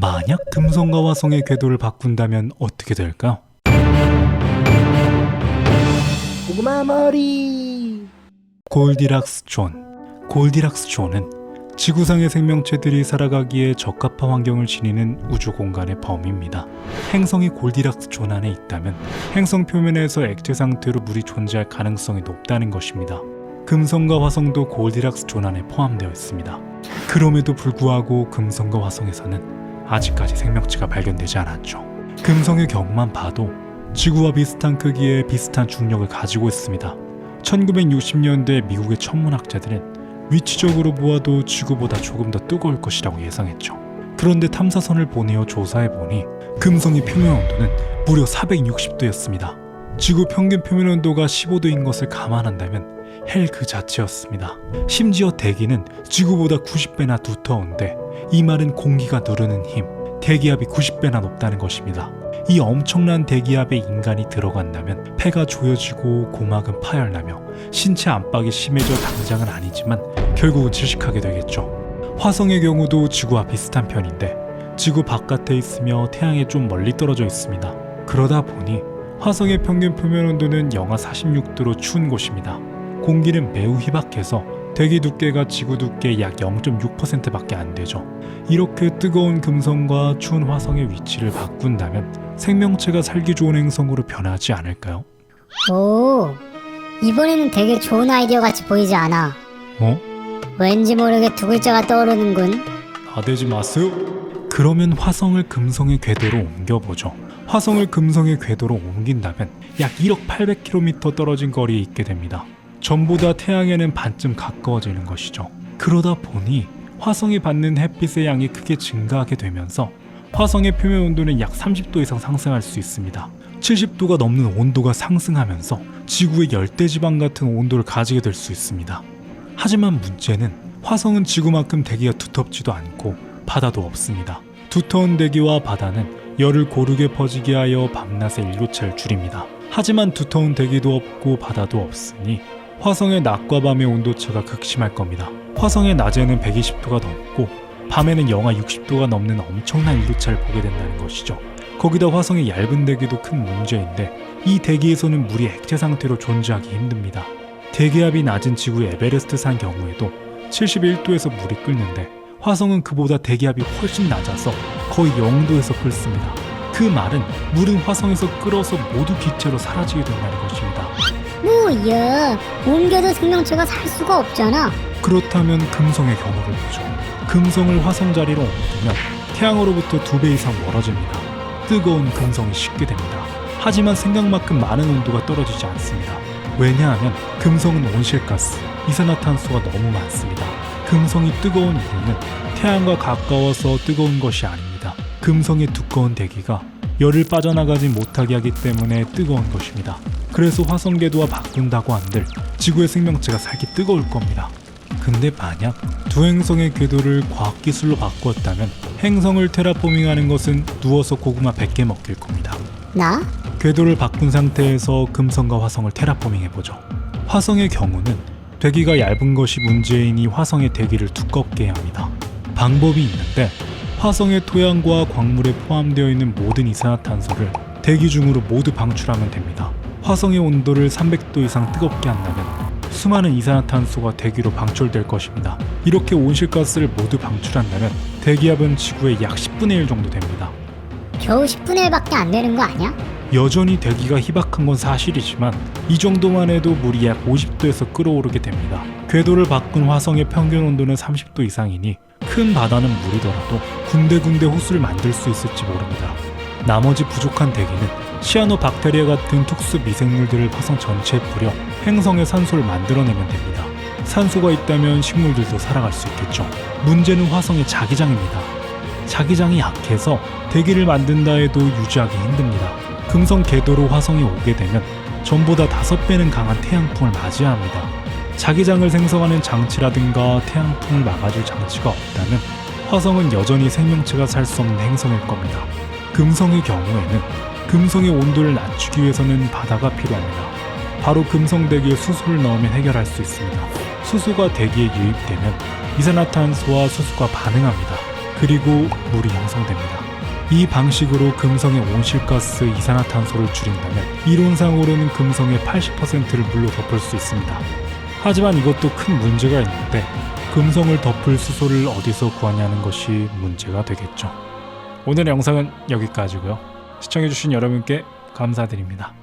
만약 금성과 화성의 궤도를 바꾼다면 어떻게 될까요? 고구마 머리 골디락스 존. 골디락스 존은 지구상의 생명체들이 살아가기에 적합한 환경을 지니는 우주 공간의 범위입니다. 행성이 골디락스 존 안에 있다면 행성 표면에서 액체 상태로 물이 존재할 가능성이 높다는 것입니다. 금성과 화성도 골디락스 존 안에 포함되어 있습니다. 그럼에도 불구하고 금성과 화성에서는 아직까지 생명체가 발견되지 않았죠. 금성의 경우만 봐도 지구와 비슷한 크기의 비슷한 중력을 가지고 있습니다. 1960년대 미국의 천문학자들은 위치적으로 보아도 지구보다 조금 더 뜨거울 것이라고 예상했죠. 그런데 탐사선을 보내어 조사해 보니 금성의 표면 온도는 무려 460도였습니다. 지구 평균 표면 온도가 15도인 것을 감안한다면 헬 그 자체였습니다. 심지어 대기는 지구보다 90배나 두터운데 이 말은 공기가 누르는 힘, 대기압이 90배나 높다는 것입니다. 이 엄청난 대기압에 인간이 들어간다면 폐가 조여지고 고막은 파열나며 신체 압박이 심해져 당장은 아니지만 결국은 질식하게 되겠죠. 화성의 경우도 지구와 비슷한 편인데 지구 바깥에 있으며 태양에 좀 멀리 떨어져 있습니다. 그러다 보니 화성의 평균 표면 온도는 영하 46도로 추운 곳입니다. 공기는 매우 희박해서 대기 두께가 지구 두께의 약 0.6%밖에 안 되죠. 이렇게 뜨거운 금성과 추운 화성의 위치를 바꾼다면 생명체가 살기 좋은 행성으로 변하지 않을까요? 오, 이번에는 되게 좋은 아이디어 같이 보이지 않아. 어? 왠지 모르게 두 글자가 떠오르는군. 나대지 마세요. 그러면 화성을 금성의 궤도로 옮겨보죠. 화성을 금성의 궤도로 옮긴다면 약 1억 800km 떨어진 거리에 있게 됩니다. 전보다 태양에는 반쯤 가까워지는 것이죠. 그러다 보니 화성이 받는 햇빛의 양이 크게 증가하게 되면서 화성의 표면 온도는 약 30도 이상 상승할 수 있습니다. 70도가 넘는 온도가 상승하면서 지구의 열대지방 같은 온도를 가지게 될 수 있습니다. 하지만 문제는 화성은 지구만큼 대기가 두텁지도 않고 바다도 없습니다. 두터운 대기와 바다는 열을 고르게 퍼지게 하여 밤낮의 일교차를 줄입니다. 하지만 두터운 대기도 없고 바다도 없으니 화성의 낮과 밤의 온도차가 극심할 겁니다. 화성의 낮에는 120도가 넘고 밤에는 영하 60도가 넘는 엄청난 일교차를 보게 된다는 것이죠. 거기다 화성의 얇은 대기도 큰 문제인데 이 대기에서는 물이 액체 상태로 존재하기 힘듭니다. 대기압이 낮은 지구 에베레스트 산 경우에도 71도에서 물이 끓는데 화성은 그보다 대기압이 훨씬 낮아서 거의 0도에서 끓습니다. 그 말은 물은 화성에서 끓어서 모두 기체로 사라지게 된다는 것입니다. 뭐야, 옮겨도 생명체가 살 수가 없잖아. 그렇다면 금성의 경우를 보죠. 금성을 화성 자리로 옮기면 태양으로부터 두 배 이상 멀어집니다. 뜨거운 금성이 식게 됩니다. 하지만 생각만큼 많은 온도가 떨어지지 않습니다. 왜냐하면 금성은 온실가스, 이산화탄소가 너무 많습니다. 금성이 뜨거운 이유는 태양과 가까워서 뜨거운 것이 아닙니다. 금성의 두꺼운 대기가 열을 빠져나가지 못하게 하기 때문에 뜨거운 것입니다. 그래서 화성 궤도와 바꾼다고 한들 지구의 생명체가 살기 뜨거울 겁니다. 근데 만약 두 행성의 궤도를 과학기술로 바꾸었다면 행성을 테라포밍하는 것은 누워서 고구마 100개 먹길 겁니다. 나? 궤도를 바꾼 상태에서 금성과 화성을 테라포밍 해보죠. 화성의 경우는 대기가 얇은 것이 문제이니 화성의 대기를 두껍게 해야 합니다. 방법이 있는데 화성의 토양과 광물에 포함되어 있는 모든 이산화탄소를 대기 중으로 모두 방출하면 됩니다. 화성의 온도를 300도 이상 뜨겁게 한다면 수많은 이산화탄소가 대기로 방출될 것입니다. 이렇게 온실가스를 모두 방출한다면 대기압은 지구의 약 10분의 1 정도 됩니다. 겨우 10분의 1밖에 안 되는 거 아니야? 여전히 대기가 희박한 건 사실이지만 이 정도만 해도 물이 약 50도에서 끓어오르게 됩니다. 궤도를 바꾼 화성의 평균 온도는 30도 이상이니 큰 바다는 물이더라도 군데군데 호수를 만들 수 있을지 모릅니다. 나머지 부족한 대기는 시아노 박테리아 같은 특수 미생물들을 화성 전체에 뿌려 행성의 산소를 만들어내면 됩니다. 산소가 있다면 식물들도 살아갈 수 있겠죠. 문제는 화성의 자기장입니다. 자기장이 약해서 대기를 만든다 해도 유지하기 힘듭니다. 금성 궤도로 화성에 오게 되면 전보다 다섯 배는 강한 태양풍을 맞이해야 합니다. 자기장을 생성하는 장치라든가 태양풍을 막아줄 장치가 없다면 화성은 여전히 생명체가 살 수 없는 행성일 겁니다. 금성의 경우에는 금성의 온도를 낮추기 위해서는 바다가 필요합니다. 바로 금성 대기에 수소를 넣으면 해결할 수 있습니다. 수소가 대기에 유입되면 이산화탄소와 수소가 반응합니다. 그리고 물이 형성됩니다. 이 방식으로 금성의 온실가스 이산화탄소를 줄인다면 이론상으로는 금성의 80%를 물로 덮을 수 있습니다. 하지만 이것도 큰 문제가 있는데 금성을 덮을 수소를 어디서 구하냐는 것이 문제가 되겠죠. 오늘의 영상은 여기까지고요. 시청해주신 여러분께 감사드립니다.